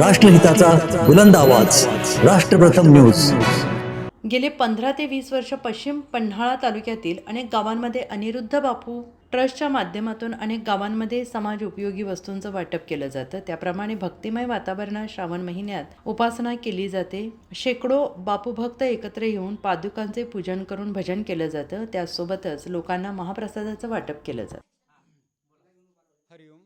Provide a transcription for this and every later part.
राष्ट्रहिताचा बुलंद आवाज. राष्ट्रप्रथम न्यूज. गेले पंधरा ते वीस वर्ष पश्चिम पन्हाळा तालुक्यातील अनेक गावांमध्ये अनिरुद्ध बापू ट्रस्टच्या माध्यमातून अनेक गावांमध्ये समाज उपयोगी वस्तूंचं वाटप केलं जातं. त्याप्रमाणे भक्तिमय वातावरणात श्रावण महिन्यात उपासना केली जाते. शेकडो बापू भक्त एकत्र येऊन पादुकांचे पूजन करून भजन केलं जातं. त्यासोबतच लोकांना महाप्रसादाचं वाटप केलं जातं हरिओम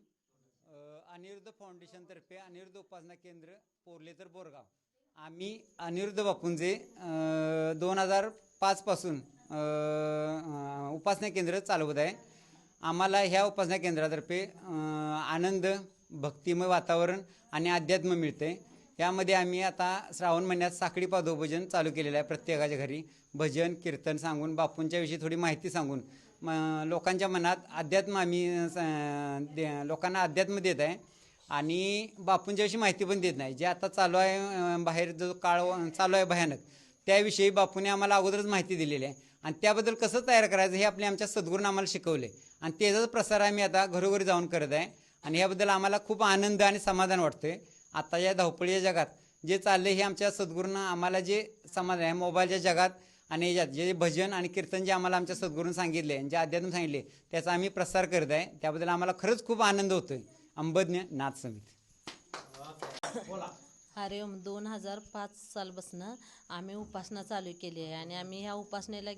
अ, अनिरुद्ध फाउंडेशनतर्फे अनिरुद्ध उपासना केंद्र पोर्लेतर बोरगाव. आम्ही अनिरुद्ध बापूंचे दोन हजार पाचपासून उपासना केंद्र चालवत आहे. आम्हाला ह्या उपासना केंद्रातर्फे आनंद भक्तिमय वातावरण आणि अध्यात्म मिळते यामध्ये आम्ही आता श्रावण महिन्यात साखळी पादोभजन चालू केलेलं आहे प्रत्येकाच्या घरी. भजन कीर्तन सांगून बापूंच्याविषयी थोडी माहिती सांगून म लोकांच्या मनात अध्यात्म आम्ही लोकांना अध्यात्म देत आहे. आणि बापूंच्याविषयी माहिती पण देत नाही. जे आता चालू आहे बाहेर जो काळ चालू आहे भयानक त्याविषयी बापूने आम्हाला अगोदरच माहिती दिलेली आहे. आणि त्याबद्दल कसं तयार करायचं हे आपले आमच्या सद्गुरूंना आम्हाला शिकवले. आणि त्याचाच प्रसार आम्ही आता घरोघरी जाऊन करत आहे. आणि याबद्दल आम्हाला खूप आनंद आणि समाधान वाटतोय. आता या धावपळीच्या जगात जे चाललं हे आमच्या सद्गुरूंना आम्हाला जे समाधान आहे मोबाईलच्या जगात आणि याच्यात जे भजन आणि कीर्तन जे आम्हाला आमच्या सद्गुरून सांगितले जे अध्यात्म सांगितले त्याचा आम्ही प्रसार करत आहे. त्याबद्दल आम्हाला खरंच खूप आनंद होतोय. अंबज्ञ नाथ समिती. हरिओम दोन हजार पाच सालपासून आम्ही उपासना चालू केली आहे आणि आम्ही ह्या उपासनेला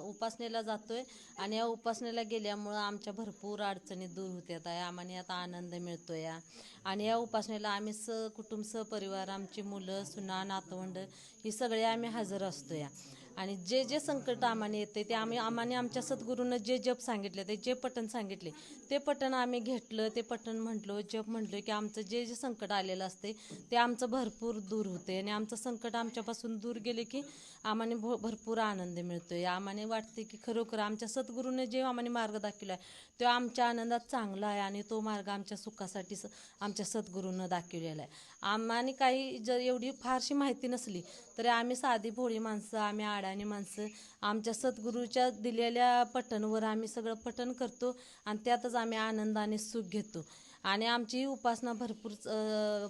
उपासनेला जातोय आणि या उपासनेला गेल्यामुळं आमच्या भरपूर अडचणी दूर होत्यात आहे आम्हाला आता आनंद मिळतो या आणि या उपासनेला आम्ही स कुटुंब सहपरिवार आमची मुलं सुना नातवंड ही सगळे आम्ही हजर असतो या आणि जे जे संकट आम्हाला येते ते आम्ही आम्हाने आमच्या सद्गुरूनं जे जप सांगितले ते जे पठण सांगितले ते पठण आम्ही घेतलं ते पठण म्हटलो जप म्हटलो की आमचं जे जे संकट आलेलं असते ते आमचं भरपूर दूर होते. आणि आमचं संकट आमच्यापासून दूर गेले की आम्हाने भ भरपूर आनंद मिळतोय. आम्हाने वाटते की खरोखर आमच्या सद्गुरूने जे आम्हाने मार्ग दाखवला आहे तो आमच्या आनंदात चांगला आहे आणि तो मार्ग आमच्या सुखासाठी स- आमच्या सद्गुरूनं दाखवलेला आहे. आम्हाने काही जर एवढी फारशी माहिती नसली तरी आम्ही साधी भोळी माणसं आम्ही आडाणी माणसं आमच्या सद्गुरूच्या दिलेल्या पठणवर आम्ही सगळं पठण करतो आणि त्यातच आम्ही आनंदाने सुख घेतो आणि आमची ही उपासना भरपूर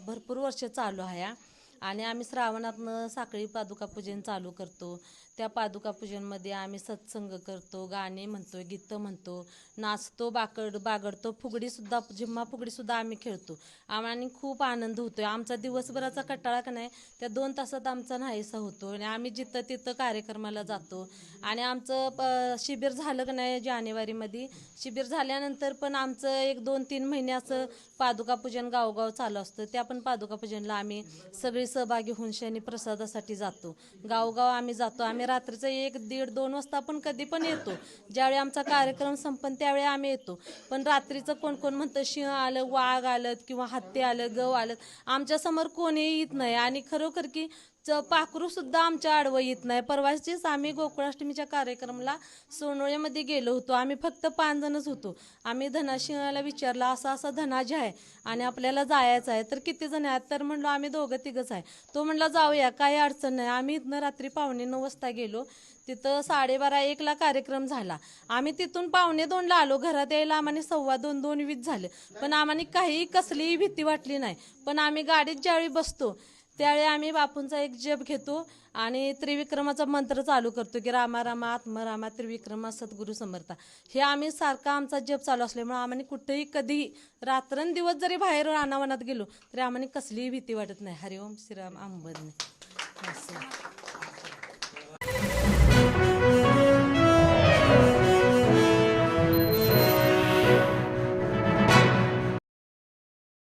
भरपूर वर्ष चालू आहे हा. आणि आम्ही श्रावणातनं साखळी पादुका पूजन चालू करतो. त्या पादुका पूजनमध्ये आम्ही सत्संग करतो गाणे म्हणतो गीतं म्हणतो नाचतो बाकड बागडतो फुगडीसुद्धा झिम्मा फुगडीसुद्धा आम्ही खेळतो. आम्हाला खूप आनंद होतो आमचा दिवसभराचा कटाळा का नाही त्या दोन तासात आमचा नाहीसा होतो आणि आम्ही जिथं तिथं कार्यक्रमाला जातो. आणि आमचं प शिबिर झालं का नाही जानेवारीमध्ये शिबिर झाल्यानंतर पण आमचं एक दोन तीन महिन्याचं असं पादुका पूजन गावगाव चालू असतं. त्या पण पादुका पूजनला आम्ही सगळी सहभागी होऊन शनी प्रसादासाठी जातो. गावगाव आम्ही जातो. आम्ही रात्रीचं एक दीड दोन वाजता पण कधी पण येतो. ज्यावेळी आमचा कार्यक्रम संपन त्यावेळी आम्ही येतो. पण रात्रीचं कोण कोण म्हणतं सिंह आलं वाघ आलं किंवा हत्ती आलं गव आलं आमच्यासमोर कोणीही येत नाही. आणि खरोखर की च पाखरू सुद्धा आमच्या आडवं येत नाही. परवाचीच आम्ही गोकुळाष्टमीच्या कार्यक्रमाला सोनोळ्यामध्ये गेलो होतो. आम्ही फक्त पाच जणच होतो. आम्ही धनाशिंगाला विचारला असा असा धनाजी आहे आणि आपल्याला जायचं आहे. तर किती जण आहेत? तर म्हणलो आम्ही दोघं तिघंच आहे. तो म्हणला जाऊया काही अडचण नाही. आम्ही इथनं रात्री पावणे नऊ वाजता गेलो. तिथं साडेबारा एकला कार्यक्रम झाला. आम्ही तिथून पावणे दोनला आलो. घरात यायला आम्हाला सव्वा दोन दोन वीस झालं. पण आम्हाला काही कसलीही भीती वाटली नाही. पण आम्ही गाडीत ज्यावेळी बसतो त्यावेळी आम्ही बापूंचा एक जप घेतो आणि त्रिविक्रमाचा मंत्र चालू करतो की रामा रामा आत्मरामा त्रिविक्रमा सद्गुरू समर्था. हे आम्ही सारखा आमचा जप चालू असल्यामुळे आम्हाला कुठेही कधीही रात्रंदिवस जरी बाहेर रानावनात गेलो तरी आम्हाला कसलीही भीती वाटत नाही. हरिओम श्रीराम अंबदने